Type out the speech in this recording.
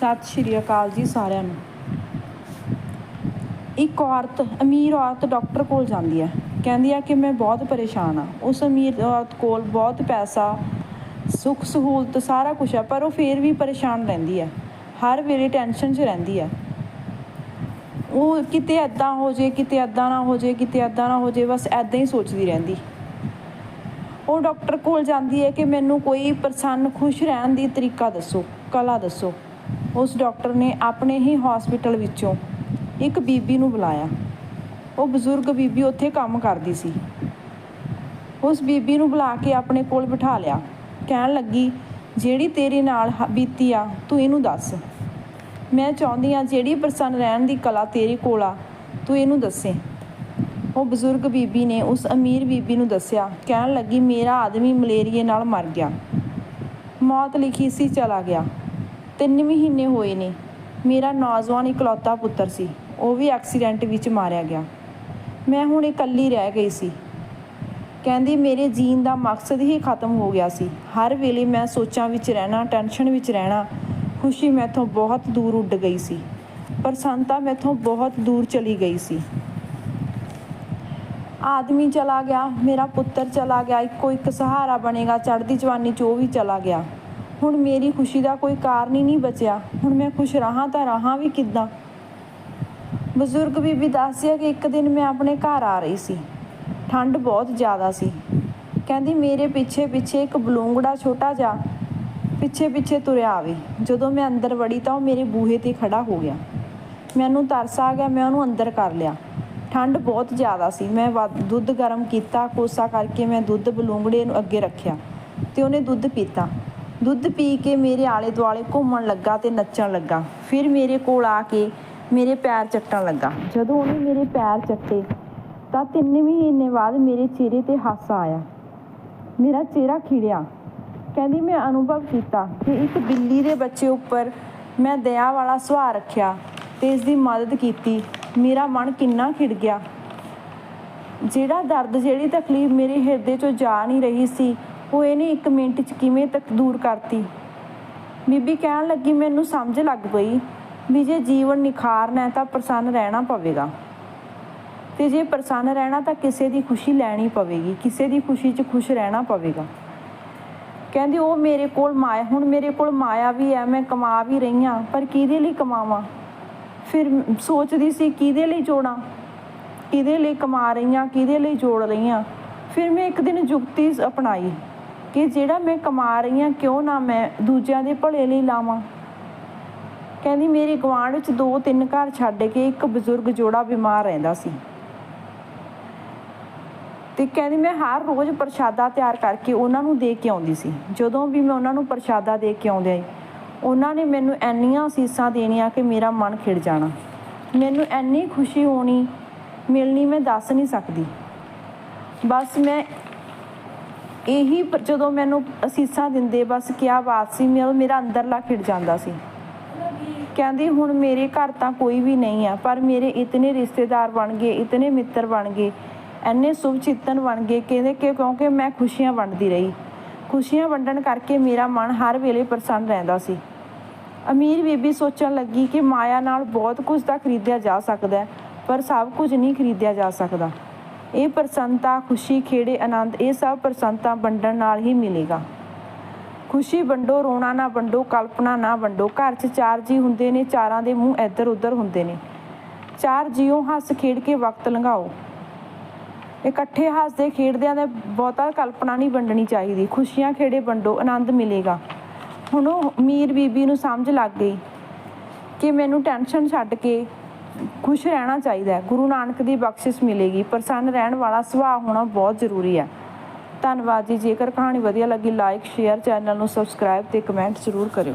ਸਤਿ ਸ਼੍ਰੀ ਅਕਾਲ ਜੀ ਸਾਰਿਆਂ ਨੂੰ। ਇੱਕ ਔਰਤ, ਅਮੀਰ ਔਰਤ ਡਾਕਟਰ ਕੋਲ ਜਾਂਦੀ ਹੈ। ਕਹਿੰਦੀ ਹੈ ਕਿ ਮੈਂ ਬਹੁਤ ਪਰੇਸ਼ਾਨ ਆ ਉਸ ਅਮੀਰ ਔਰਤ ਕੋਲ ਬਹੁਤ ਪੈਸਾ, ਸੁੱਖ ਸਹੂਲਤ ਸਾਰਾ ਕੁਝ ਹੈ, ਪਰ ਉਹ ਫੇਰ ਵੀ ਪਰੇਸ਼ਾਨ ਰਹਿੰਦੀ ਹੈ। ਹਰ ਵੇਲੇ ਟੈਨਸ਼ਨ 'ਚ ਰਹਿੰਦੀ ਹੈ। ਉਹ ਕਿਤੇ ਐਦਾਂ ਹੋ ਜੇ, ਕਿਤੇ ਐਦਾਂ ਨਾ ਹੋ ਜੇ, ਕਿਤੇ ਐਦਾਂ ਨਾ ਹੋ ਜੇ, ਬਸ ਐਦਾਂ ਹੀ ਸੋਚਦੀ ਰਹਿੰਦੀ। ਉਹ ਡਾਕਟਰ ਕੋਲ ਜਾਂਦੀ ਹੈ ਕਿ ਮੈਨੂੰ ਕੋਈ ਪ੍ਰਸੰਨ ਖੁਸ਼ ਰਹਿਣ ਦੀ ਤਰੀਕਾ ਦੱਸੋ, ਕਲਾ ਦੱਸੋ। ਉਸ ਡਾਕਟਰ ਨੇ ਆਪਣੇ ਹੀ ਹਸਪੀਟਲ ਵਿੱਚੋਂ ਇੱਕ ਬੀਬੀ ਨੂੰ ਬੁਲਾਇਆ। ਉਹ ਬਜ਼ੁਰਗ ਬੀਬੀ ਉੱਥੇ ਕੰਮ ਕਰਦੀ ਸੀ। ਉਸ ਬੀਬੀ ਨੂੰ ਬੁਲਾ ਕੇ ਆਪਣੇ ਕੋਲ ਬਿਠਾ ਲਿਆ। ਕਹਿਣ ਲੱਗੀ, ਜਿਹੜੀ ਤੇਰੇ ਨਾਲ ਬੀਤੀ ਆ, ਤੂੰ ਇਹਨੂੰ ਦੱਸ। ਮੈਂ ਚਾਹੁੰਦੀ ਆ ਜਿਹੜੀ ਪ੍ਰਸੰਨ ਰਹਿਣ ਦੀ ਕਲਾ ਤੇਰੇ ਕੋਲ ਆ, ਤੂੰ ਇਹਨੂੰ ਦੱਸੇ। ਉਹ ਬਜ਼ੁਰਗ ਬੀਬੀ ਨੇ ਉਸ ਅਮੀਰ ਬੀਬੀ ਨੂੰ ਦੱਸਿਆ। ਕਹਿਣ ਲੱਗੀ, ਮੇਰਾ ਆਦਮੀ ਮਲੇਰੀਏ ਨਾਲ ਮਰ ਗਿਆ। ਮੌਤ ਲਿਖੀ ਸੀ, ਚਲਾ ਗਿਆ। ਤਿੰਨ ਮਹੀਨੇ ਹੋਏ ਨੇ। ਮੇਰਾ ਨੌਜਵਾਨ ਇਕਲੌਤਾ ਪੁੱਤਰ ਸੀ। ਉਹ ਵੀ ਐਕਸੀਡੈਂਟ ਵਿੱਚ ਮਾਰਿਆ ਗਿਆ। ਮੈਂ ਹੁਣ ਇਕੱਲੀ ਰਹਿ ਗਈ ਸੀ। ਕਹਿੰਦੀ, ਮੇਰੇ ਜੀਣ ਦਾ ਮਕਸਦ ਹੀ ਖਤਮ ਹੋ ਗਿਆ ਸੀ। ਹਰ ਵੇਲੇ ਮੈਂ ਸੋਚਾਂ ਵਿੱਚ ਰਹਿਣਾ, ਟੈਨਸ਼ਨ ਵਿੱਚ ਰਹਿਣਾ, ਖੁਸ਼ੀ ਮੈਥੋਂ ਬਹੁਤ ਦੂਰ ਉੱਡ ਗਈ ਸੀ। ਪ੍ਰਸੰਨਤਾ ਮੈਥੋਂ ਬਹੁਤ ਦੂਰ ਚਲੀ ਗਈ ਸੀ। ਆਦਮੀ ਚਲਾ ਗਿਆ, ਮੇਰਾ ਪੁੱਤਰ ਚਲਾ ਗਿਆ, ਇੱਕੋ ਇੱਕ ਸਹਾਰਾ ਬਣੇਗਾ, ਚੜ੍ਹਦੀ ਜਵਾਨੀ 'ਚ ਉਹ ਵੀ ਚਲਾ ਗਿਆ। ਹੁਣ ਮੇਰੀ ਖੁਸ਼ੀ ਦਾ ਕੋਈ ਕਾਰਨ ਹੀ ਨਹੀਂ ਬਚਿਆ। ਹੁਣ ਮੈਂ ਖੁਸ਼ ਰਹਾ ਤਾਂ ਰਹਾ ਵੀ ਕਿੱਦਾਂ? ਬਜ਼ੁਰਗ ਬੀਬੀ ਦੱਸਿਆ ਕਿ ਇੱਕ ਦਿਨ ਮੈਂ ਆਪਣੇ ਘਰ ਆ ਰਹੀ ਸੀ। ਠੰਡ ਬਹੁਤ ਜ਼ਿਆਦਾ ਸੀ। ਕਹਿੰਦੀ, ਮੇਰੇ ਪਿੱਛੇ ਪਿੱਛੇ ਇੱਕ ਬਲੂੰਗੜਾ ਛੋਟਾ ਜਿਹਾ ਪਿੱਛੇ ਪਿੱਛੇ ਤੁਰਿਆ ਆਵੇ। ਜਦੋਂ ਮੈਂ ਅੰਦਰ ਵੜੀ ਤਾਂ ਉਹ ਮੇਰੇ ਬੂਹੇ ਤੇ ਖੜਾ ਹੋ ਗਿਆ। ਮੈਨੂੰ ਤਰਸ ਆ ਗਿਆ, ਮੈਂ ਉਹਨੂੰ ਅੰਦਰ ਕਰ ਲਿਆ। ਠੰਡ ਬਹੁਤ ਜ਼ਿਆਦਾ ਸੀ। ਮੈਂ ਵਾ- ਦੁੱਧ ਗਰਮ ਕੀਤਾ, ਕੋਸਾ ਕਰਕੇ ਮੈਂ ਦੁੱਧ ਬਲੂੰਗੜੇ ਨੂੰ ਅੱਗੇ ਰੱਖਿਆ ਤੇ ਉਹਨੇ ਦੁੱਧ ਪੀਤਾ। ਦੁੱਧ ਪੀ ਕੇ ਮੇਰੇ ਆਲੇ ਦੁਆਲੇ ਘੁੰਮਣ ਲੱਗਾ ਤੇ ਨੱਚਣ ਲੱਗਾ। ਫਿਰ ਮੇਰੇ ਕੋਲ ਆ ਕੇ ਮੇਰੇ ਪੈਰ ਚੱਟਣ ਲੱਗਾ। ਜਦੋਂ ਉਹਨੇ ਮੇਰੇ ਪੈਰ ਚੱਟੇ, ਤਾਂ ਤਿੰਨ ਮਹੀਨੇ ਬਾਅਦ ਮੇਰੇ ਚਿਹਰੇ ਤੇ ਹਾਸਾ ਆਇਆ। ਮੇਰਾ ਚਿਹਰਾ ਖਿੜਿਆ। ਕਹਿੰਦੀ, ਮੈਂ ਅਨੁਭਵ ਕੀਤਾ ਕਿ ਇੱਕ ਬਿੱਲੀ ਦੇ ਬੱਚੇ ਉੱਪਰ ਮੈਂ ਦਇਆ ਵਾਲਾ ਸੁਭਾਅ ਰੱਖਿਆ ਤੇ ਇਸ ਦੀ ਮਦਦ ਕੀਤੀ। ਮੇਰਾ ਮਨ ਕਿੰਨਾ ਖਿੜ ਗਿਆ। ਜਿਹੜਾ ਦਰਦ, ਜਿਹੜੀ ਤਕਲੀਫ ਮੇਰੇ ਹਿਰਦੇ ਚੋਂ ਜਾ ਨਹੀਂ ਰਹੀ ਸੀ ਉਹ ਇਹਨੇ 1 ਮਿੰਟ 'ਚ ਕਿਵੇਂ ਤੱਕ ਦੂਰ ਕਰਤੀ? ਬੀਬੀ ਕਹਿਣ ਲੱਗੀ, ਮੈਨੂੰ ਸਮਝ ਲੱਗ ਪਈ ਵੀ ਜੇ ਜੀਵਨ ਨਿਖਾਰਨਾ ਤਾਂ ਪ੍ਰਸੰਨ ਰਹਿਣਾ ਪਵੇਗਾ। ਤੇ ਜੇ ਪ੍ਰਸੰਨ ਰਹਿਣਾ ਤਾਂ ਕਿਸੇ ਦੀ ਖੁਸ਼ੀ ਲੈਣੀ ਪਵੇਗੀ, ਕਿਸੇ ਦੀ ਖੁਸ਼ੀ 'ਚ ਖੁਸ਼ ਰਹਿਣਾ ਪਵੇਗਾ। ਕਹਿੰਦੀ, ਉਹ ਮੇਰੇ ਕੋਲ ਮਾਇਆ, ਹੁਣ ਮੇਰੇ ਕੋਲ ਮਾਇਆ ਵੀ ਹੈ, ਮੈਂ ਕਮਾ ਵੀ ਰਹੀ ਹਾਂ, ਪਰ ਕਿਹਦੇ ਲਈ ਕਮਾਵਾਂ? ਫਿਰ ਸੋਚਦੀ ਸੀ, ਕਿਹਦੇ ਲਈ ਜੋੜਾਂ? ਕਿਹਦੇ ਲਈ ਕਮਾ ਰਹੀ ਹਾਂ ਕਿਹਦੇ ਲਈ ਜੋੜ ਰਹੀ ਹਾਂ ਫਿਰ ਮੈਂ ਇੱਕ ਦਿਨ ਜੁਗਤੀ ਅਪਣਾਈ। ਕਿ ਜਿਹੜਾ ਮੈਂ ਕਮਾ ਰਹੀ ਹਾਂ, ਕਿਉਂ ਨਾ ਮੈਂ ਦੂਜਿਆਂ ਦੇ ਭਲੇ ਲਈ ਲਾਵਾਂ? ਕਹਿੰਦੀ, ਮੇਰੀ ਗੁਆਂਢ ਵਿੱਚ ਦੋ ਤਿੰਨ ਘਰ ਛੱਡ ਕੇ ਇੱਕ ਬਜ਼ੁਰਗ ਜੋੜਾ ਬਿਮਾਰ ਰਹਿੰਦਾ ਸੀ। ਤੇ ਕਹਿੰਦੀ, ਮੈਂ ਹਰ ਰੋਜ਼ ਪ੍ਰਸ਼ਾਦਾ ਤਿਆਰ ਕਰਕੇ ਉਹਨਾਂ ਨੂੰ ਦੇ ਕੇ ਆਉਂਦੀ ਸੀ। ਜਦੋਂ ਵੀ ਮੈਂ ਉਹਨਾਂ ਨੂੰ ਪ੍ਰਸ਼ਾਦਾ ਦੇ ਕੇ ਆਉਂਦੇ ਆਈ, ਉਹਨਾਂ ਨੇ ਮੈਨੂੰ ਇੰਨੀਆਂ ਅਸੀਸਾਂ ਦੇਣੀਆਂ ਕਿ ਮੇਰਾ ਮਨ ਖਿੜ ਜਾਣਾ। ਮੈਨੂੰ ਇੰਨੀ ਖੁਸ਼ੀ ਹੋਣੀ, ਮਿਲਣੀ ਮੈਂ ਦੱਸ ਨਹੀਂ ਸਕਦੀ। ਬਸ ਮੈਂ ਇਹੀ ਜਦੋਂ ਮੈਨੂੰ ਅਸੀਸਾਂ ਦਿੰਦੇ, ਬਸ ਕਿਆ ਬਾਤ ਸੀ ਮੇਰਾ ਮੇਰਾ ਅੰਦਰਲਾ ਖਿੜ ਜਾਂਦਾ ਸੀ। ਕਹਿੰਦੀ, ਹੁਣ ਮੇਰੇ ਘਰ ਤਾਂ ਕੋਈ ਵੀ ਨਹੀਂ ਆ, ਪਰ ਮੇਰੇ ਇਤਨੇ ਰਿਸ਼ਤੇਦਾਰ ਬਣ ਗਏ, ਇਤਨੇ ਮਿੱਤਰ ਬਣ ਗਏ ਐਨੇ ਸ਼ੁਭ ਚਿੰਤਨ ਬਣ ਗਏ ਕਹਿੰਦੇ ਕਿ ਕਿਉਂਕਿ ਮੈਂ ਖੁਸ਼ੀਆਂ ਵੰਡਦੀ ਰਹੀ। ਖੁਸ਼ੀਆਂ ਵੰਡਣ ਕਰਕੇ ਮੇਰਾ ਮਨ ਹਰ ਵੇਲੇ ਪ੍ਰਸੰਨ ਰਹਿੰਦਾ ਸੀ। ਅਮੀਰ ਬੀਬੀ ਸੋਚਣ ਲੱਗੀ ਕਿ ਮਾਇਆ ਨਾਲ ਬਹੁਤ ਕੁਝ ਤਾਂ ਖਰੀਦਿਆ ਜਾ ਸਕਦਾ ਪਰ ਸਭ ਕੁਝ ਨਹੀਂ ਖਰੀਦਿਆ ਜਾ ਸਕਦਾ। ਇਹ ਪ੍ਰਸੰਨਤਾ, ਖੁਸ਼ੀ, ਖੇੜੇ, ਆਨੰਦ, ਇਹ ਸਭ ਪ੍ਰਸੰਨਤਾ ਵੰਡਣ ਨਾਲ ਹੀ ਮਿਲੇਗਾ। ਖੁਸ਼ੀ ਵੰਡੋ, ਰੋਣਾ ਨਾ ਵੰਡੋ, ਕਲਪਨਾ ਨਾ ਵੰਡੋ। ਘਰ 'ਚ ਚਾਰ ਜੀ ਹੁੰਦੇ ਨੇ, ਚਾਰਾਂ ਦੇ ਮੂੰਹ ਇੱਧਰ ਉੱਧਰ ਹੁੰਦੇ ਨੇ। ਚਾਰ ਜੀਓ ਹੱਸ ਖੇਡ ਕੇ ਵਕਤ ਲੰਘਾਓ। ਇਕੱਠੇ ਹੱਸਦੇ ਖੇਡਦਿਆਂ ਦਾ ਬਹੁਤਾ ਕਲਪਨਾ ਨਹੀਂ ਵੰਡਣੀ ਚਾਹੀਦੀ। ਖੁਸ਼ੀਆਂ ਖੇੜੇ ਵੰਡੋ, ਆਨੰਦ ਮਿਲੇਗਾ। ਹੁਣ ਉਹ ਮੀਰ ਬੀਬੀ ਨੂੰ ਸਮਝ ਲੱਗ ਗਈ ਕਿ ਮੈਨੂੰ ਟੈਨਸ਼ਨ ਛੱਡ ਕੇ ਖੁਸ਼ ਰਹਿਣਾ ਚਾਹੀਦਾ ਹੈ। ਗੁਰੂ ਨਾਨਕ ਦੀ ਬਖਸ਼ਿਸ਼ ਮਿਲੇਗੀ ਪ੍ਰਸੰਨ ਰਹਿਣ ਵਾਲਾ ਸੁਭਾਅ ਹੋਣਾ ਬਹੁਤ ਜ਼ਰੂਰੀ ਹੈ। ਧੰਨਵਾਦ ਜੀ। ਜੇਕਰ ਕਹਾਣੀ ਵਧੀਆ ਲੱਗੀ ਲਾਈਕ ਸ਼ੇਅਰ ਚੈਨਲ ਨੂੰ ਸਬਸਕ੍ਰਾਈਬ ਤੇ ਕਮੈਂਟ ਜ਼ਰੂਰ ਕਰਿਓ।